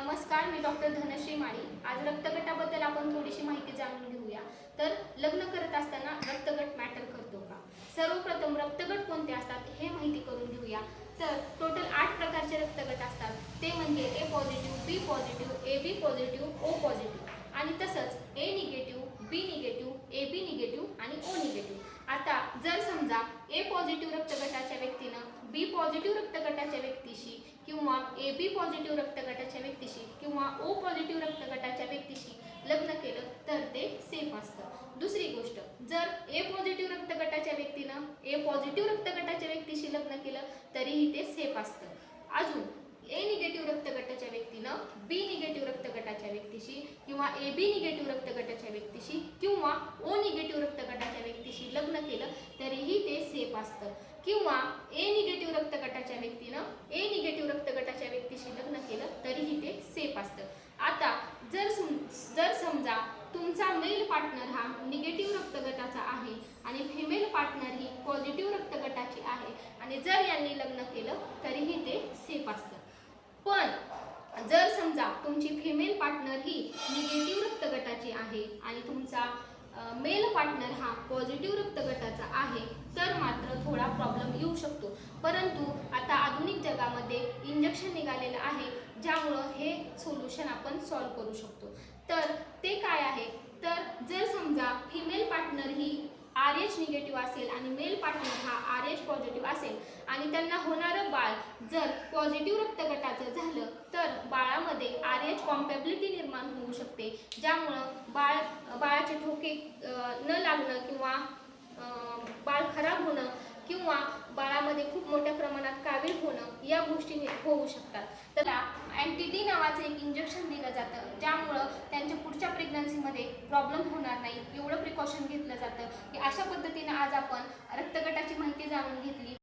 नमस्कार मी डॉक्टर धनश्री माळी. आज रक्तगटाबद्दल आपण थोडीशी माहिती जाणून घेऊया. तर लग्न करत असताना रक्तगट मॅटर करतो का? सर्वप्रथम रक्तगट कोणते असतात हे माहिती करून घेऊया. तर टोटल आठ प्रकारचे रक्तगट असतात. ते म्हणजे A positive B positive A B positive O positive आणि तसंच A negative B negative A B negative आणि ओ निगेटिव्ह आता जर समजा ए पॉझिटिव्ह रक्तगटाच्या व्यक्तीनं बी पॉझिटिव्ह रक्तगटाच्या व्यक्तीशी किंवा ए बी पॉझिटिव्ह रक्तगटाच्या व्यक्तीशी किंवा ओ पॉझिटिव्ह रक्तगटाच्या व्यक्तीशी लग्न केलं तर ते सेफ असतं. दुसरी गोष्ट जर ए पॉझिटिव्ह रक्तगटाच्या व्यक्तीनं ए पॉझिटिव्ह रक्तगटाच्या व्यक्तीशी लग्न केलं तरीही ते सेफ असतं. अजून ए निगेटिव्ह रक्तगटाच्या व्यक्तीनं बी निगेटिव्ह रक्तगटाच्या व्यक्तीशी किंवा ए बी निगेटिव्ह रक्तगटाच्या व्यक्तीशी किंवा ओ निगेटिव्ह रक्तगटाच्या व्यक्तीशी लग्न केलं निगेटिव्ह असतं किंवा ए निगेटिव्ह रक्तगटाच्या व्यक्तीनं ए निगेटिव्ह रक्तगटाच्या व्यक्तीशी लग्न केलं तरीही ते सेफ असतं. आता जर सम जर समजा तुमचा मेल पार्टनर हा निगेटिव्ह रक्तगटाचा आहे आणि फिमेल पार्टनर ही पॉझिटिव्ह रक्तगटाची आहे आणि जर यांनी लग्न केलं तरीही ते सेफ असतं. पण जर समजा तुमची फिमेल पार्टनर ही निगेटिव्ह रक्तगटाची आहे आणि तुमचा मेल पार्टनर हा पॉझिटिव्ह रक्तगटाचा आहे तर मात्र थोडा प्रॉब्लेम येऊ शकतो. परंतु आता आधुनिक जगामध्ये इंजेक्शन निघालेलं आहे ज्यामुळं हे सोल्युशन आपण सॉल्व करू शकतो. तर ते काय आहे? तर जर समजा फिमेल पार्टनर ही आर एच निगेटिव्ह असेल आणि मेल पार्टनर हा आर एच पॉझिटिव्ह असेल आणि त्यांना होणारं बाळ जर पॉझिटिव्ह रक्तगटाचं झालं तर बाळामध्ये आर एच कॉम्पॅबिलिटी निर्माण होऊ शकते ज्यामुळं बाळ बाळाचे लागणं किंवा बाळ खराब होणं किंवा बाळामध्ये खूप मोठ्या प्रमाणात कावीळ होणं या गोष्टी होऊ शकतात. तर अँटीटी नावाचं एक इंजेक्शन दिलं जातं ज्यामुळं त्यांच्या पुढच्या प्रेग्नन्सीमध्ये प्रॉब्लेम होणार नाही. एवढं प्रिकॉशन घेतलं जातं. की अशा पद्धतीनं आज आपण रक्तगटाची माहिती जाणून घेतली.